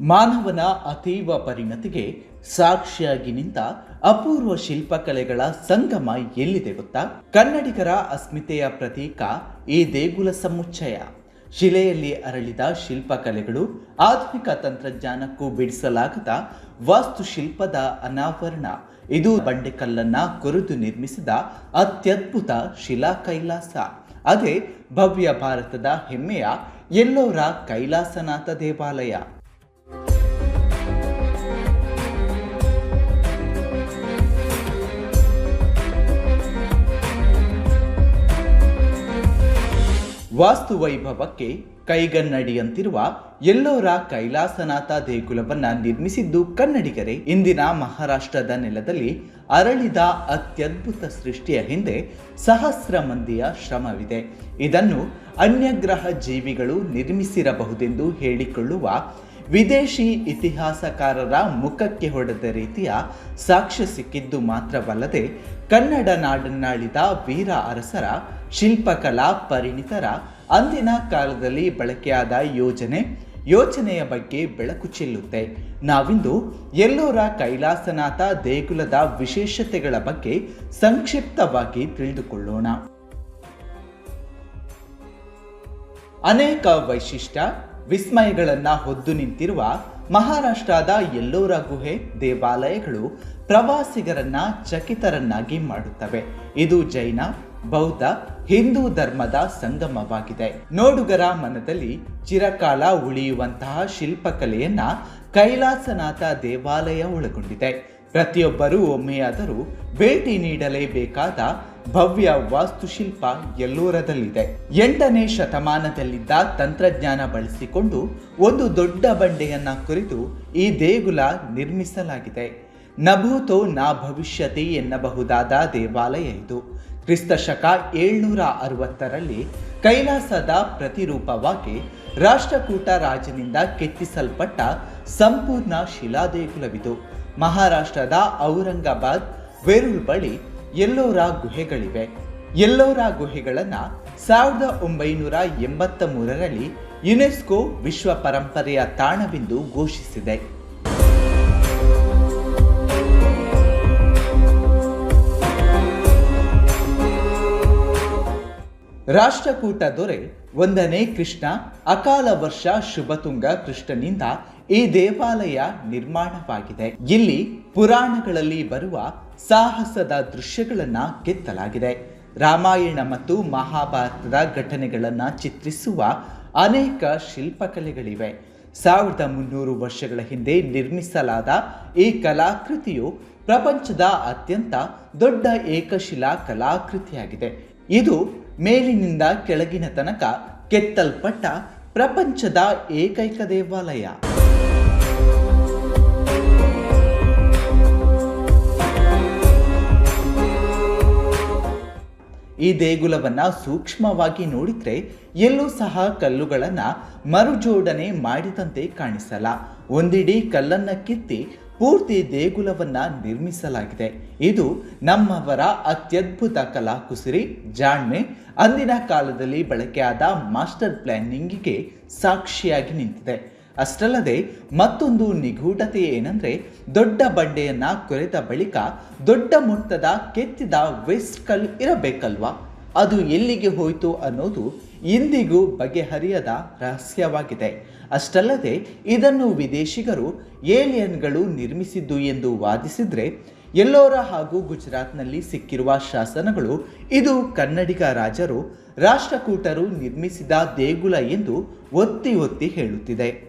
ಮಾನವನ ಅತೀವ ಪರಿಣತಿಗೆ ಸಾಕ್ಷಿಯಾಗಿ ನಿಂತ ಅಪೂರ್ವ ಶಿಲ್ಪಕಲೆಗಳ ಸಂಗಮ ಎಲ್ಲಿದೆ ಗೊತ್ತಾ? ಕನ್ನಡಿಗರ ಅಸ್ಮಿತೆಯ ಪ್ರತೀಕ ಈ ದೇಗುಲ ಸಮುಚ್ಚಯ. ಶಿಲೆಯಲ್ಲಿ ಅರಳಿದ ಶಿಲ್ಪಕಲೆಗಳು ಆಧುನಿಕ ತಂತ್ರಜ್ಞಾನಕ್ಕೂ ಬಿಡಿಸಲಾಗದ ವಾಸ್ತುಶಿಲ್ಪದ ಅನಾವರಣ. ಇದು ಬಂಡೆಕಲ್ಲನ್ನ ಕೊರೆದು ನಿರ್ಮಿಸಿದ ಅತ್ಯದ್ಭುತ ಶಿಲಾ ಕೈಲಾಸ ಅದೇ ಭವ್ಯ ಭಾರತದ ಹೆಮ್ಮೆಯ ಎಲ್ಲೋರ ಕೈಲಾಸನಾಥ ದೇವಾಲಯ. ವಾಸ್ತು ವೈಭವಕ್ಕೆ ಕೈಗನ್ನಡಿಯಂತಿರುವ ಎಲ್ಲೋರ ಕೈಲಾಸನಾಥ ದೇಗುಲವನ್ನ ನಿರ್ಮಿಸಿದ್ದು ಕನ್ನಡಿಗರೇ. ಇಂದಿನ ಮಹಾರಾಷ್ಟ್ರದ ನೆಲದಲ್ಲಿ ಅರಳಿದ ಅತ್ಯದ್ಭುತ ಸೃಷ್ಟಿಯ ಹಿಂದೆ ಸಹಸ್ರ ಮಂದಿಯ ಶ್ರಮವಿದೆ. ಇದನ್ನು ಅನ್ಯಗ್ರಹ ಜೀವಿಗಳು ನಿರ್ಮಿಸಿರಬಹುದೆಂದು ಹೇಳಿಕೊಳ್ಳುವ ವಿದೇಶಿ ಇತಿಹಾಸಕಾರರ ಮುಖಕ್ಕೆ ಹೊಡೆದ ರೀತಿಯ ಸಾಕ್ಷ್ಯ ಸಿಕ್ಕಿದ್ದು ಮಾತ್ರವಲ್ಲದೆ ಕನ್ನಡ ನಾಡನ್ನಾಳಿದ ವೀರ ಅರಸರ ಶಿಲ್ಪಕಲಾ ಪರಿಣಿತರ ಅಂದಿನ ಕಾಲದಲ್ಲಿ ಬಳಕೆಯಾದ ಯೋಜನೆ, ಯೋಚನೆಯ ಬಗ್ಗೆ ಬೆಳಕು ಚೆಲ್ಲುತ್ತೆ. ನಾವಿಂದು ಎಲ್ಲೋರ ಕೈಲಾಸನಾಥ ದೇಗುಲದ ವಿಶೇಷತೆಗಳ ಬಗ್ಗೆ ಸಂಕ್ಷಿಪ್ತವಾಗಿ ತಿಳಿದುಕೊಳ್ಳೋಣ. ಅನೇಕ ವೈಶಿಷ್ಟ್ಯ ವಿಸ್ಮಯಗಳನ್ನ ಹೊದ್ದು ನಿಂತಿರುವ ಮಹಾರಾಷ್ಟ್ರದ ಎಲ್ಲೋರ ಗುಹೆ ದೇವಾಲಯಗಳು ಪ್ರವಾಸಿಗರನ್ನ ಚಕಿತರನ್ನಾಗಿ ಮಾಡುತ್ತವೆ. ಇದು ಜೈನ, ಬೌದ್ಧ, ಹಿಂದೂ ಧರ್ಮದ ಸಂಗಮವಾಗಿದೆ. ನೋಡುಗರ ಮನದಲ್ಲಿ ಚಿರಕಾಲ ಉಳಿಯುವಂತಹ ಶಿಲ್ಪಕಲೆಯನ್ನ ಕೈಲಾಸನಾಥ ದೇವಾಲಯ ಒಳಗೊಂಡಿದೆ. ಪ್ರತಿಯೊಬ್ಬರೂ ಒಮ್ಮೆಯಾದರೂ ಭೇಟಿ ನೀಡಲೇಬೇಕಾದ ಭವ್ಯ ವಾಸ್ತುಶಿಲ್ಪ ಎಲ್ಲೋರದಲ್ಲಿದೆ. ಎಂಟನೇ ಶತಮಾನದಲ್ಲಿದ್ದ ತಂತ್ರಜ್ಞಾನ ಬಳಸಿಕೊಂಡು ಒಂದು ದೊಡ್ಡ ಬಂಡೆಯನ್ನ ಕುರಿತು ಈ ದೇಗುಲ ನಿರ್ಮಿಸಲಾಗಿದೆ. ನಭೂತೋ ನಾ ಭವಿಷ್ಯತಿ ಎನ್ನಬಹುದಾದ ದೇವಾಲಯ ಇದು. ಕ್ರಿಸ್ತ ಶಕ ಏಳ್ನೂರ ಅರವತ್ತರಲ್ಲಿ ಕೈಲಾಸದ ಪ್ರತಿರೂಪವಾಗಿ ರಾಷ್ಟ್ರಕೂಟ ರಾಜನಿಂದ ಕೆತ್ತಿಸಲ್ಪಟ್ಟ ಸಂಪೂರ್ಣ ಶಿಲಾದೇಗುಲವಿದು. ಮಹಾರಾಷ್ಟ್ರದ ಔರಂಗಾಬಾದ್ ವೆರುಳ್ ಬಳಿ ಎಲ್ಲೋರ ಗುಹೆಗಳಿವೆ. ಎಲ್ಲೋರ ಗುಹೆಗಳನ್ನು ಸಾವಿರದ ಒಂಬೈನೂರ ಎಂಬತ್ತ ಮೂರರಲ್ಲಿ ಯುನೆಸ್ಕೋ ವಿಶ್ವ ಪರಂಪರೆಯ ತಾಣವೆಂದು ಘೋಷಿಸಿದೆ. ರಾಷ್ಟ್ರಕೂಟ ದೊರೆ, ಒಂದನೇ ಕೃಷ್ಣ, ಅಕಾಲ ವರ್ಷ ಶುಭತುಂಗ ಕೃಷ್ಣನಿಂದ ಈ ದೇವಾಲಯ ನಿರ್ಮಾಣವಾಗಿದೆ. ಇಲ್ಲಿ ಪುರಾಣಗಳಲ್ಲಿ ಬರುವ ಸಾಹಸದ ದೃಶ್ಯಗಳನ್ನು ಕೆತ್ತಲಾಗಿದೆ. ರಾಮಾಯಣ ಮತ್ತು ಮಹಾಭಾರತದ ಘಟನೆಗಳನ್ನು ಚಿತ್ರಿಸುವ ಅನೇಕ ಶಿಲ್ಪಕಲೆಗಳಿವೆ. ಸಾವಿರದ ಮುನ್ನೂರು ವರ್ಷಗಳ ಹಿಂದೆ ನಿರ್ಮಿಸಲಾದ ಈ ಕಲಾಕೃತಿಯು ಪ್ರಪಂಚದ ಅತ್ಯಂತ ದೊಡ್ಡ ಏಕಶಿಲಾ ಕಲಾಕೃತಿಯಾಗಿದೆ. ಇದು ಮೇಲಿನಿಂದ ಕೆಳಗಿನ ತನಕ ಕೆತ್ತಲ್ಪಟ್ಟ ಪ್ರಪಂಚದ ಏಕೈಕ ದೇವಾಲಯ. ಈ ದೇಗುಲವನ್ನ ಸೂಕ್ಷ್ಮವಾಗಿ ನೋಡಿದ್ರೆ ಎಲ್ಲೂ ಸಹ ಕಲ್ಲುಗಳನ್ನ ಮರುಜೋಡಣೆ ಮಾಡಿದಂತೆ ಕಾಣಿಸಲ್ಲ. ಒಂದಿಡೀ ಕಲ್ಲನ್ನ ಕಿತ್ತಿ ಪೂರ್ತಿ ದೇಗುಲವನ್ನ ನಿರ್ಮಿಸಲಾಗಿದೆ. ಇದು ನಮ್ಮವರ ಅತ್ಯದ್ಭುತ ಕಲಾಕುಸರಿ ಜಾಣ್ಮೆ. ಅಂದಿನ ಕಾಲದಲ್ಲಿ ಬಳಕೆಯಾದ ಮಾಸ್ಟರ್ ಪ್ಲ್ಯಾನಿಂಗಿಗೆ ಸಾಕ್ಷಿಯಾಗಿ ನಿಂತಿದೆ. ಅಷ್ಟಲ್ಲದೆ, ಮತ್ತೊಂದು ನಿಗೂಢತೆ ಏನಂದ್ರೆ, ದೊಡ್ಡ ಬಂಡೆಯನ್ನ ಕೊರೆತ ಬಳಿಕ ದೊಡ್ಡ ಮೊತ್ತದ ಕೆತ್ತಿದ ವೆಸ್ಟ್ ಕಲ್ ಇರಬೇಕಲ್ವಾ? ಅದು ಎಲ್ಲಿಗೆ ಹೋಯಿತು ಅನ್ನೋದು ಇಂದಿಗೂ ಬಗೆಹರಿಯದ ರಹಸ್ಯವಾಗಿದೆ. ಅಷ್ಟಲ್ಲದೆ, ಇದನ್ನು ವಿದೇಶಿಗರು, ಏಲಿಯನ್ಗಳು ನಿರ್ಮಿಸಿದ್ದು ಎಂದು ವಾದಿಸಿದರೆ, ಎಲ್ಲೋರ ಹಾಗೂ ಗುಜರಾತ್ನಲ್ಲಿ ಸಿಕ್ಕಿರುವ ಶಾಸನಗಳು, ಇದು ಕನ್ನಡಿಗ ರಾಜರು, ರಾಷ್ಟ್ರಕೂಟರು ನಿರ್ಮಿಸಿದ ದೇಗುಲ ಎಂದು ಒತ್ತಿ ಒತ್ತಿ ಹೇಳುತ್ತಿದೆ.